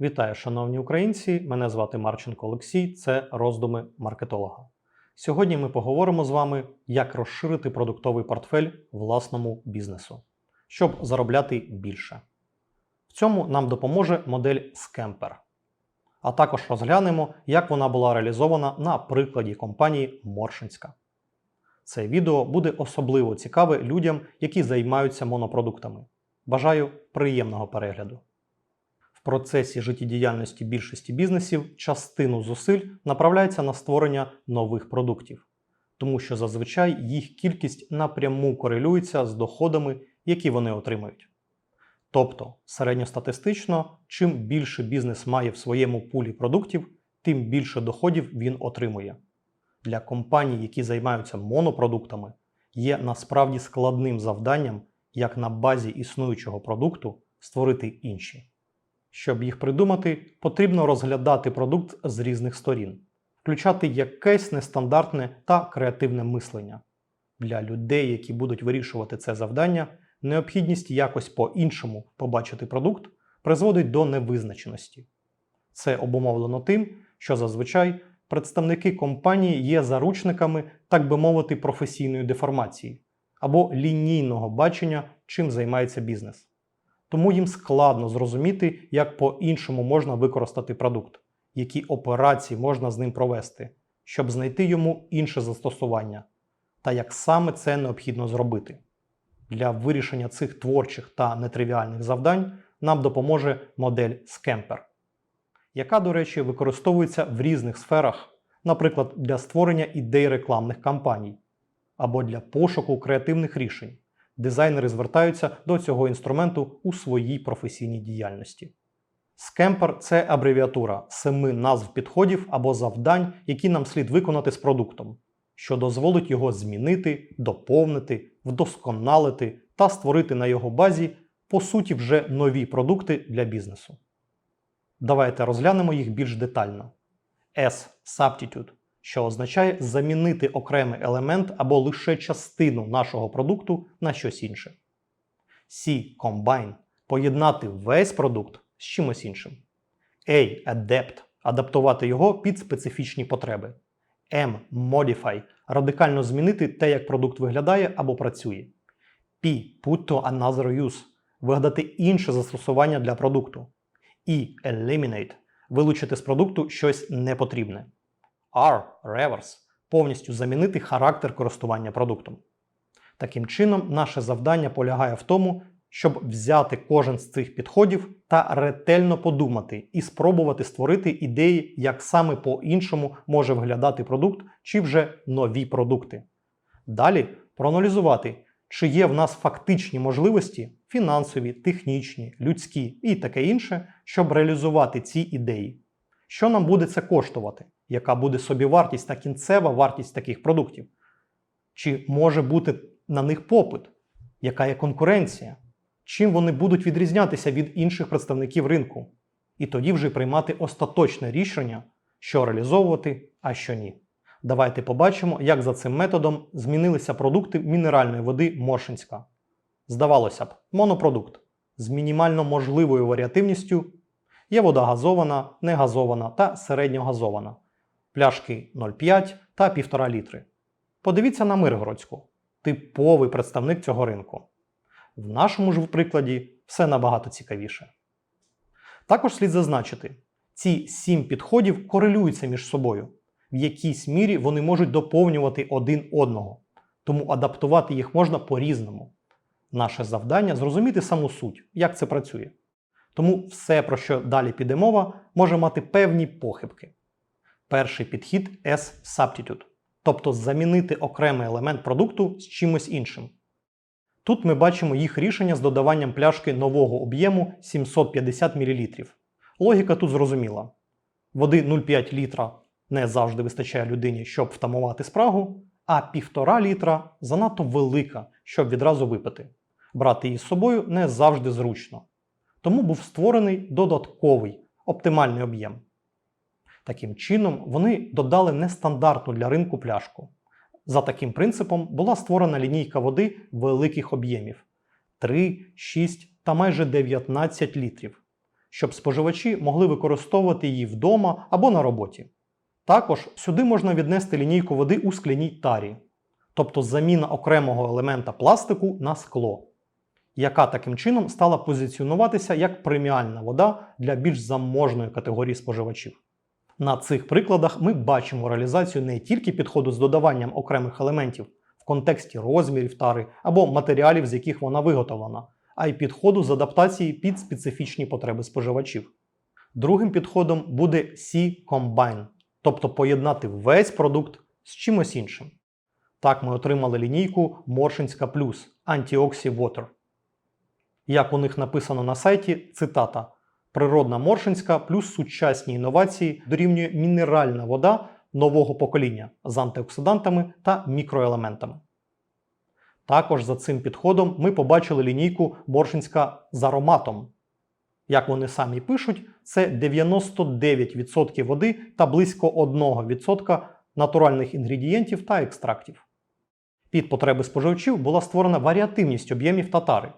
Вітаю, шановні українці! Мене звати Марченко Олексій, це роздуми маркетолога. Сьогодні ми поговоримо з вами, як розширити продуктовий портфель власному бізнесу, щоб заробляти більше. В цьому нам допоможе модель Scamper. А також розглянемо, як вона була реалізована на прикладі компанії Моршинська. Це відео буде особливо цікаве людям, які займаються монопродуктами. Бажаю приємного перегляду. Процесі життєдіяльності більшості бізнесів частину зусиль направляється на створення нових продуктів, тому що зазвичай їх кількість напряму корелюється з доходами, які вони отримують. Тобто, середньостатистично, чим більше бізнес має в своєму пулі продуктів, тим більше доходів він отримує. Для компаній, які займаються монопродуктами, є насправді складним завданням, як на базі існуючого продукту створити інші. Щоб їх придумати, потрібно розглядати продукт з різних сторін, включати якесь нестандартне та креативне мислення. Для людей, які будуть вирішувати це завдання, необхідність якось по-іншому побачити продукт призводить до невизначеності. Це обумовлено тим, що зазвичай представники компанії є заручниками, так би мовити, професійної деформації або лінійного бачення, чим займається бізнес. Тому їм складно зрозуміти, як по-іншому можна використати продукт, які операції можна з ним провести, щоб знайти йому інше застосування, та як саме це необхідно зробити. Для вирішення цих творчих та нетривіальних завдань нам допоможе модель Scamper, яка, до речі, використовується в різних сферах, наприклад, для створення ідей рекламних кампаній або для пошуку креативних рішень. Дизайнери звертаються до цього інструменту у своїй професійній діяльності. Скемпер це абревіатура семи назв підходів або завдань, які нам слід виконати з продуктом, що дозволить його змінити, доповнити, вдосконалити та створити на його базі, по суті, вже нові продукти для бізнесу. Давайте розглянемо їх більш детально. S Substitute, що означає замінити окремий елемент або лише частину нашого продукту на щось інше. C Combine поєднати весь продукт з чимось іншим. A Adapt адаптувати його під специфічні потреби. M Modify радикально змінити те, як продукт виглядає або працює. P Put to another use вигадати інше застосування для продукту. І Eliminate вилучити з продукту щось непотрібне. R Reverse повністю замінити характер користування продуктом. Таким чином, наше завдання полягає в тому, щоб взяти кожен з цих підходів та ретельно подумати і спробувати створити ідеї, як саме по-іншому може виглядати продукт чи вже нові продукти. Далі проаналізувати, чи є в нас фактичні можливості фінансові, технічні, людські і таке інше, щоб реалізувати ці ідеї. Що нам буде це коштувати? Яка буде собівартість та кінцева вартість таких продуктів? Чи може бути на них попит? Яка є конкуренція? Чим вони будуть відрізнятися від інших представників ринку? І тоді вже приймати остаточне рішення, що реалізовувати, а що ні. Давайте побачимо, як за цим методом змінилися продукти мінеральної води Моршинська. Здавалося б, монопродукт з мінімально можливою варіативністю є вода газована, негазована та середньогазована, пляшки 0,5 та 1,5 літри. Подивіться на Миргородську типовий представник цього ринку. В нашому ж прикладі все набагато цікавіше. Також слід зазначити, ці сім підходів корелюються між собою. В якійсь мірі вони можуть доповнювати один одного, тому адаптувати їх можна по-різному. Наше завдання зрозуміти саму суть, як це працює. Тому все, про що далі піде мова, може мати певні похибки. Перший підхід S-Substitute, тобто замінити окремий елемент продукту з чимось іншим. Тут ми бачимо їх рішення з додаванням пляшки нового об'єму 750 мл. Логіка тут зрозуміла. Води 0,5 літра не завжди вистачає людині, щоб втамувати спрагу, а 1,5 літра занадто велика, щоб відразу випити. Брати її з собою не завжди зручно. Тому був створений додатковий оптимальний об'єм. Таким чином, вони додали нестандартну для ринку пляшку. За таким принципом була створена лінійка води великих об'ємів 3, 6 та майже 19 літрів, щоб споживачі могли використовувати її вдома або на роботі. Також сюди можна віднести лінійку води у скляній тарі, тобто заміна окремого елемента пластику на скло, яка таким чином стала позиціонуватися як преміальна вода для більш заможної категорії споживачів. На цих прикладах ми бачимо реалізацію не тільки підходу з додаванням окремих елементів в контексті розмірів тари або матеріалів, з яких вона виготовлена, а й підходу з адаптації під специфічні потреби споживачів. Другим підходом буде C-Combine, тобто поєднати весь продукт з чимось іншим. Так ми отримали лінійку Моршинська Плюс Antioxy Water. Як у них написано на сайті, цитата: Природна Моршинська плюс сучасні інновації дорівнює мінеральна вода нового покоління з антиоксидантами та мікроелементами. Також за цим підходом ми побачили лінійку Моршинська з ароматом. Як вони самі пишуть, це 99% води та близько 1% натуральних інгредієнтів та екстрактів. Під потреби споживачів була створена варіативність об'ємів татари.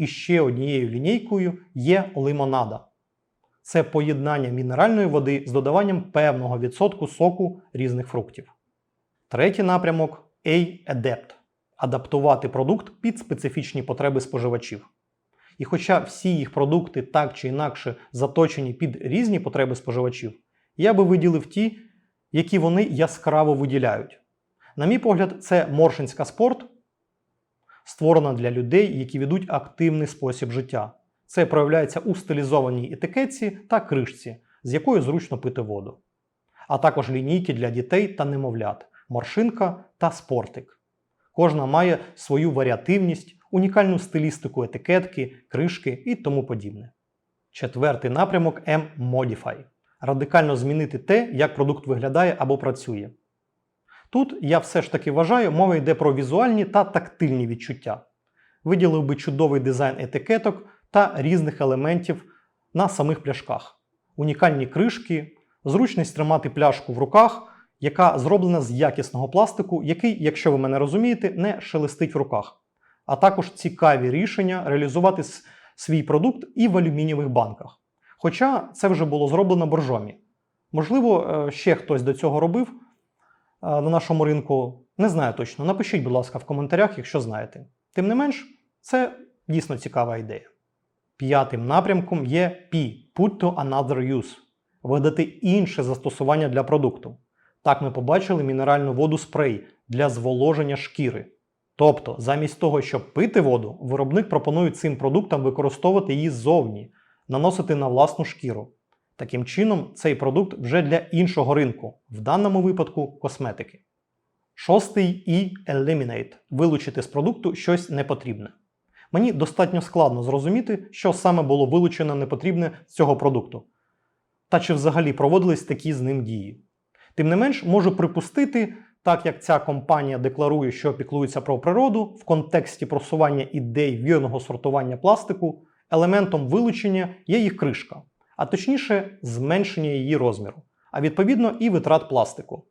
І ще однією лінійкою є лимонада. Це поєднання мінеральної води з додаванням певного відсотку соку різних фруктів. Третій напрямок A-Adept адаптувати продукт під специфічні потреби споживачів. І хоча всі їх продукти так чи інакше заточені під різні потреби споживачів, я би виділив ті, які вони яскраво виділяють. На мій погляд, це Моршинська спорт, створена для людей, які ведуть активний спосіб життя. Це проявляється у стилізованій етикетці та кришці, з якої зручно пити воду. А також лінійки для дітей та немовлят, моршинка та спортик. Кожна має свою варіативність, унікальну стилістику етикетки, кришки і тому подібне. Четвертий напрямок M-Modify радикально змінити те, як продукт виглядає або працює. Тут я все ж таки вважаю, мова йде про візуальні та тактильні відчуття. Виділив би чудовий дизайн етикеток та різних елементів на самих пляшках, унікальні кришки, зручність тримати пляшку в руках, яка зроблена з якісного пластику, який, якщо ви мене розумієте, не шелестить в руках, а також цікаві рішення реалізувати свій продукт і в алюмінієвих банках. Хоча це вже було зроблено боржомі. Можливо, ще хтось до цього робив на нашому ринку. Не знаю точно. Напишіть, будь ласка, в коментарях, якщо знаєте. Тим не менш, це дійсно цікава ідея. П'ятим напрямком є P Put to Another Use видати інше застосування для продукту. Так ми побачили мінеральну воду спрей для зволоження шкіри. Тобто, замість того, щоб пити воду, виробник пропонує цим продуктам використовувати її ззовні, наносити на власну шкіру. Таким чином, цей продукт вже для іншого ринку, в даному випадку косметики. Шостий і Eliminate вилучити з продукту щось непотрібне. Мені достатньо складно зрозуміти, що саме було вилучено непотрібне з цього продукту, та чи взагалі проводились такі з ним дії. Тим не менш, можу припустити, так як ця компанія декларує, що піклується про природу, в контексті просування ідей вірного сортування пластику, елементом вилучення є їх кришка, а точніше, зменшення її розміру, а відповідно і витрат пластику.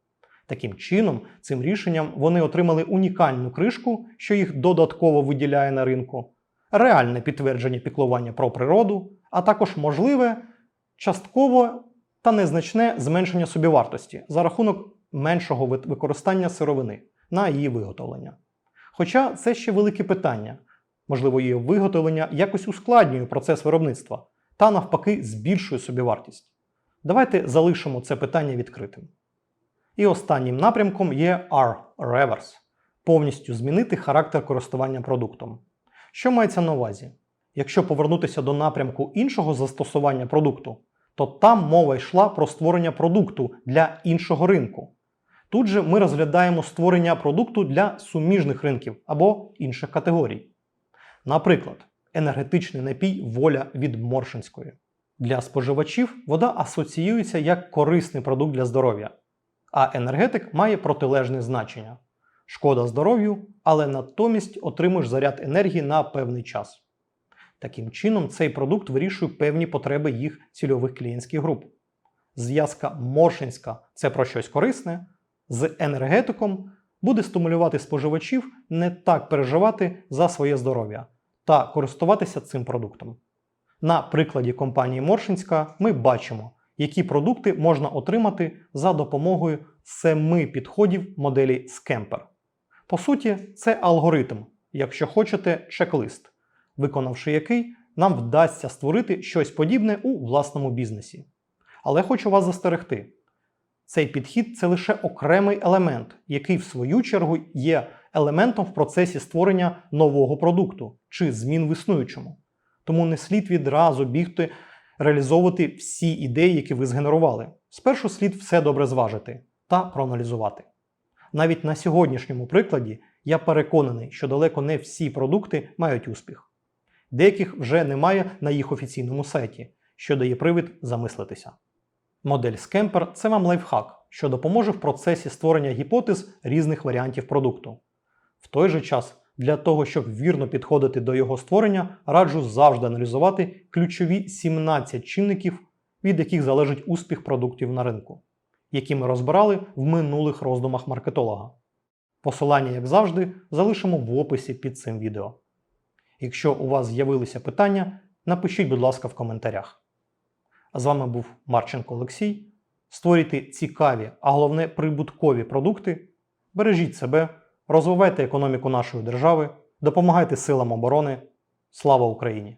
Таким чином, цим рішенням вони отримали унікальну кришку, що їх додатково виділяє на ринку, реальне підтвердження піклування про природу, а також можливе частково та незначне зменшення собівартості за рахунок меншого використання сировини на її виготовлення. Хоча це ще велике питання, можливо, її виготовлення якось ускладнює процес виробництва та навпаки збільшує собівартість. Давайте залишимо це питання відкритим. І останнім напрямком є R Reverse повністю змінити характер користування продуктом. Що мається на увазі? Якщо повернутися до напрямку іншого застосування продукту, то там мова йшла про створення продукту для іншого ринку. Тут же ми розглядаємо створення продукту для суміжних ринків або інших категорій. Наприклад, енергетичний напій воля від Моршинської. Для споживачів вода асоціюється як корисний продукт для здоров'я, а енергетик має протилежне значення. Шкода здоров'ю, але натомість отримуєш заряд енергії на певний час. Таким чином, цей продукт вирішує певні потреби їх цільових клієнтських груп. Зв'язка Моршинська це про щось корисне, з енергетиком буде стимулювати споживачів не так переживати за своє здоров'я та користуватися цим продуктом. На прикладі компанії Моршинська ми бачимо, які продукти можна отримати за допомогою семи підходів моделі Scamper. По суті, це алгоритм, якщо хочете, чек-лист, виконавши який нам вдасться створити щось подібне у власному бізнесі. Але хочу вас застерегти. Цей підхід це лише окремий елемент, який в свою чергу є елементом в процесі створення нового продукту чи змін в існуючому. Тому не слід відразу бігти реалізовувати всі ідеї, які ви згенерували. Спершу слід все добре зважити та проаналізувати. Навіть на сьогоднішньому прикладі я переконаний, що далеко не всі продукти мають успіх. Деяких вже немає на їх офіційному сайті, що дає привід замислитися. Модель Scamper – це вам лайфхак, що допоможе в процесі створення гіпотез різних варіантів продукту. В той же час, для того, щоб вірно підходити до його створення, раджу завжди аналізувати ключові 17 чинників, від яких залежить успіх продуктів на ринку, які ми розбирали в минулих роздумах маркетолога. Посилання, як завжди, залишимо в описі під цим відео. Якщо у вас з'явилися питання, напишіть, будь ласка, в коментарях. А з вами був Марченко Олексій. Створюйте цікаві, а головне прибуткові продукти. Бережіть себе, розвивайте економіку нашої держави, допомагайте силам оборони. Слава Україні!